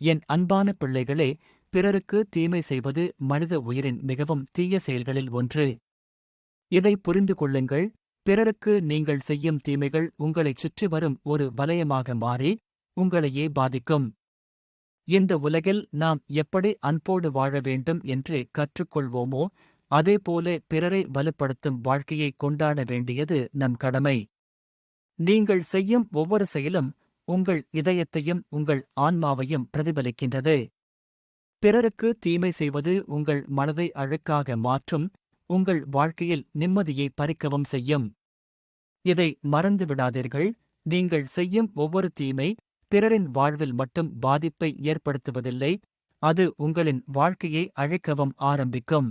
என் அன்பான பிள்ளைகளே பிறருக்கு தீமை செய்வது மனித உயிரின் மிகவும் தீய செயல்களில் ஒன்று. இதை புரிந்து கொள்ளுங்கள். பிறருக்கு நீங்கள் செய்யும் தீமைகள் உங்களைச் சுற்றி வரும் ஒரு வலயமாக மாறி உங்களையே பாதிக்கும். இந்த உலகில் நாம் எப்படி அன்போடு வாழ வேண்டும் என்று கற்றுக்கொள்வோமோ அதேபோல பிறரை வலுப்படுத்தும் வாழ்க்கையை கொண்டாட வேண்டியது நம் கடமை. நீங்கள் செய்யும் ஒவ்வொரு செயலும் உங்கள் இதயத்தையும் உங்கள் ஆன்மாவையும் பிரதிபலிக்கின்றது. பிறருக்கு தீமை செய்வது உங்கள் மனதை அழுக்காக மாற்றும் உங்கள் வாழ்க்கையில் நிம்மதியை பறிக்கவும் செய்யும். இதை மறந்துவிடாதீர்கள் நீங்கள் செய்யும் ஒவ்வொரு தீமை பிறரின் வாழ்வில் மட்டும் பாதிப்பை ஏற்படுத்துவதில்லை அது உங்களின் வாழ்க்கையை அழைக்கவும் ஆரம்பிக்கும்.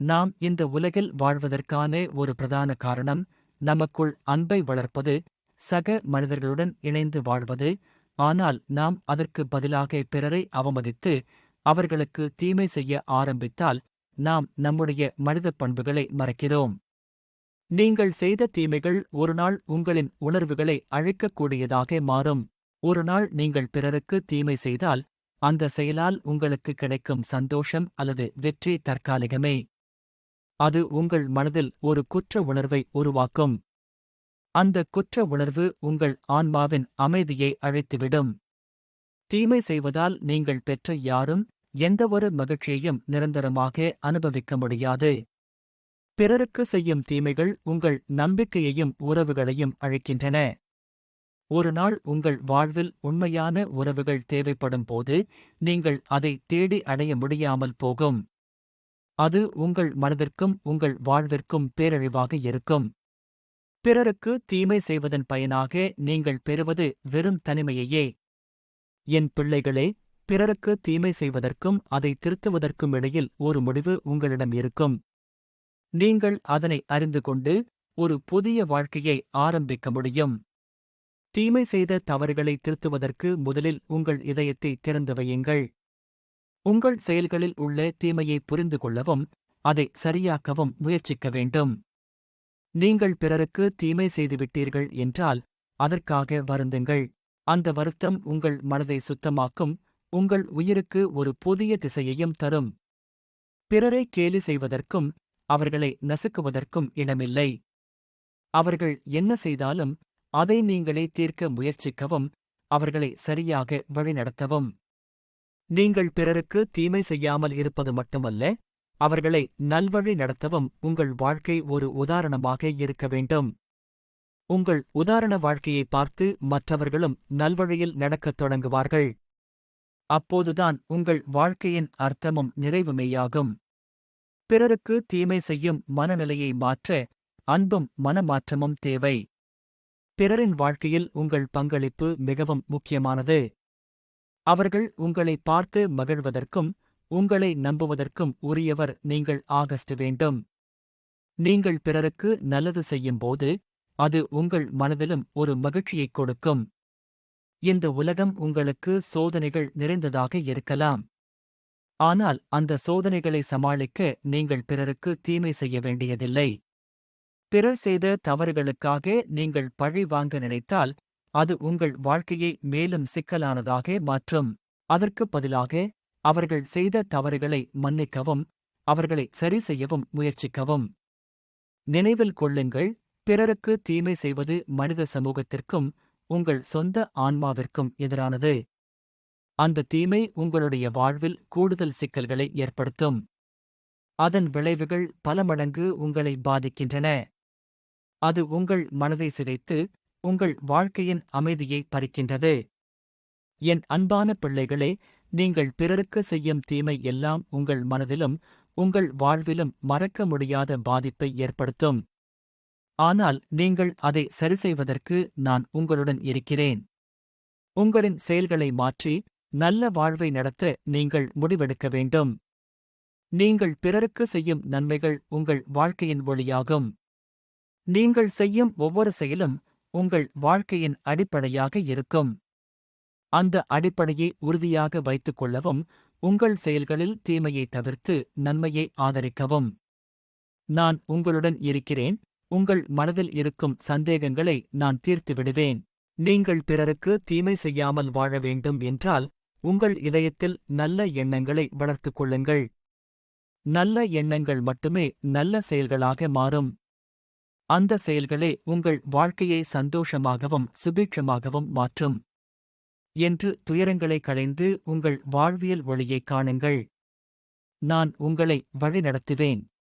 நாம் இந்த உலகில் வாழ்வதற்கான ஒரு பிரதான காரணம் நமக்குள் அன்பை வளர்ப்பது சக மனிதர்களுடன் இணைந்து வாழ்வது ஆனால் நாம் அதற்கு பதிலாக பிறரை அவமதித்து அவர்களுக்கு தீமை செய்ய ஆரம்பித்தால் நாம் நம்முடைய மனித பண்புகளை மறக்கிறோம். நீங்கள் செய்த தீமைகள் ஒருநாள் உங்களின் உணர்வுகளை அழைக்கக்கூடியதாக மாறும். ஒருநாள் நீங்கள் பிறருக்கு தீமை செய்தால் அந்த செயலால் உங்களுக்கு கிடைக்கும் சந்தோஷம் அல்லது வெற்றி தற்காலிகமே. அது உங்கள் மனதில் ஒரு குற்ற உணர்வை உருவாக்கும். அந்த குற்ற உணர்வு உங்கள் ஆன்மாவின் அமைதியை அழைத்துவிடும். தீமை செய்வதால் நீங்கள் பெற்ற யாரும் எந்தவொரு மகிழ்ச்சியையும் நிரந்தரமாக அனுபவிக்க முடியாது. பிறருக்கு செய்யும் தீமைகள் உங்கள் நம்பிக்கையையும் உறவுகளையும் அழைக்கின்றன. ஒரு நாள் உங்கள் வாழ்வில் உண்மையான உறவுகள் தேவைப்படும் போது நீங்கள் அதை தேடி அடைய முடியாமல் போகும். அது உங்கள் மனதிற்கும் உங்கள் வாழ்விற்கும் பேரழிவாக இருக்கும். பிறருக்கு தீமை செய்வதன் பயனாக நீங்கள் பெறுவது வெறும் தனிமையையே. என் பிள்ளைகளே பிறருக்கு தீமை செய்வதற்கும் அதை திருத்துவதற்கும் இடையில் ஒரு முடிவு உங்களிடம் இருக்கும். நீங்கள் அதனை அறிந்து கொண்டு ஒரு புதிய வாழ்க்கையை ஆரம்பிக்க முடியும். தீமை செய்த தவறுகளை திருத்துவதற்கு முதலில் உங்கள் இதயத்தை திறந்து வையுங்கள். உங்கள் செயல்களில் உள்ள தீமையை புரிந்து கொள்ளவும் அதை சரியாக்கவும் முயற்சிக்க வேண்டும். நீங்கள் பிறருக்கு தீமை செய்துவிட்டீர்கள் என்றால் அதற்காக வருந்துங்கள். அந்த வருத்தம் உங்கள் மனதை சுத்தமாக்கும் உங்கள் உயிருக்கு ஒரு புதிய திசையையும் தரும். பிறரை கேலி செய்வதற்கும் அவர்களை நசுக்குவதற்கும் இடமில்லை. அவர்கள் என்ன செய்தாலும் அதை நீங்களே தீர்க்க முயற்சிக்கவும் அவர்களை சரியாக வழிநடத்தவும். நீங்கள் பிறருக்கு தீமை செய்யாமல் இருப்பது மட்டுமல்ல அவர்களை நல்வழி நடத்தவும் உங்கள் வாழ்க்கை ஒரு உதாரணமாக இருக்க வேண்டும். உங்கள் உதாரண வாழ்க்கையை பார்த்து மற்றவர்களும் நல்வழியில் நடக்கத் தொடங்குவார்கள். அப்போதுதான் உங்கள் வாழ்க்கையின் அர்த்தமும் நிறைவுமேயாகும். பிறருக்கு தீமை செய்யும் மனநிலையை மாற்ற அன்பும் மனமாற்றமும் தேவை. பிறரின் வாழ்க்கையில் உங்கள் பங்களிப்பு மிகவும் முக்கியமானது. அவர்கள் உங்களை பார்த்து மகிழ்வதற்கும் உங்களை நம்புவதற்கும் உரியவர் நீங்கள் ஆகஸ்ட் வேண்டும். நீங்கள் பிறருக்கு நல்லது செய்யும்போது அது உங்கள் மனதிலும் ஒரு மகிழ்ச்சியைக் கொடுக்கும். இந்த உலகம் உங்களுக்கு சோதனைகள் நிறைந்ததாக இருக்கலாம். ஆனால் அந்த சோதனைகளை சமாளிக்க நீங்கள் பிறருக்கு தீமை செய்ய வேண்டியதில்லை. பிறர் செய்த தவறுகளுக்காக நீங்கள் பழி வாங்க நினைத்தால் அது உங்கள் வாழ்க்கையை மேலும் சிக்கலானதாக மாற்றும். அதற்குப் பதிலாக அவர்கள் செய்த தவறுகளை மன்னிக்கவும் அவர்களை சரி செய்யவும் முயற்சிக்கவும். நினைவில் கொள்ளுங்கள் பிறருக்கு தீமை செய்வது மனித சமூகத்திற்கும் உங்கள் சொந்த ஆன்மாவிற்கும் எதிரானது. அந்த தீமை உங்களுடைய வாழ்வில் கூடுதல் சிக்கல்களை ஏற்படுத்தும். அதன் விளைவுகள் பல மடங்கு உங்களை பாதிக்கின்றன. அது உங்கள் மனதை சிதைத்து உங்கள் வாழ்க்கையின் அமைதியை பறிக்கின்றது. என் அன்பான பிள்ளைகளே நீங்கள் பிறருக்கு செய்யும் தீமை எல்லாம் உங்கள் மனதிலும் உங்கள் வாழ்விலும் மறக்க முடியாத பாதிப்பை ஏற்படுத்தும். ஆனால் நீங்கள் அதை சரிசெய்வதற்கு நான் உங்களுடன் இருக்கிறேன். உங்களின் செயல்களை மாற்றி நல்ல வாழ்வை நடத்த நீங்கள் முடிவெடுக்க வேண்டும். நீங்கள் பிறருக்கு செய்யும் நன்மைகள் உங்கள் வாழ்க்கையின் ஒளியாகும். நீங்கள் செய்யும் ஒவ்வொரு செயலும் உங்கள் வாழ்க்கையின் அடிப்படையாக இருக்கும். அந்த அடிப்படையை உறுதியாக வைத்துக் கொள்ளவும் உங்கள் செயல்களில் தீமையை தவிர்த்து நன்மையை ஆதரிக்கவும். நான் உங்களுடன் இருக்கிறேன் உங்கள் மனதில் இருக்கும் சந்தேகங்களை நான் தீர்த்து விடுவேன். நீங்கள் பிறருக்கு தீமை செய்யாமல் வாழ வேண்டும் என்றால் உங்கள் இதயத்தில் நல்ல எண்ணங்களை வளர்த்துக் கொள்ளுங்கள். நல்ல எண்ணங்கள் மட்டுமே நல்ல செயல்களாக மாறும். அந்த செயல்களே உங்கள் வாழ்க்கையை சந்தோஷமாகவும் சுபீட்சமாகவும் மாற்றும். என்று துயரங்களை களைந்து உங்கள் வாழ்வியல் ஒளியைக் காணுங்கள். நான் உங்களை வழிநடத்துவேன்.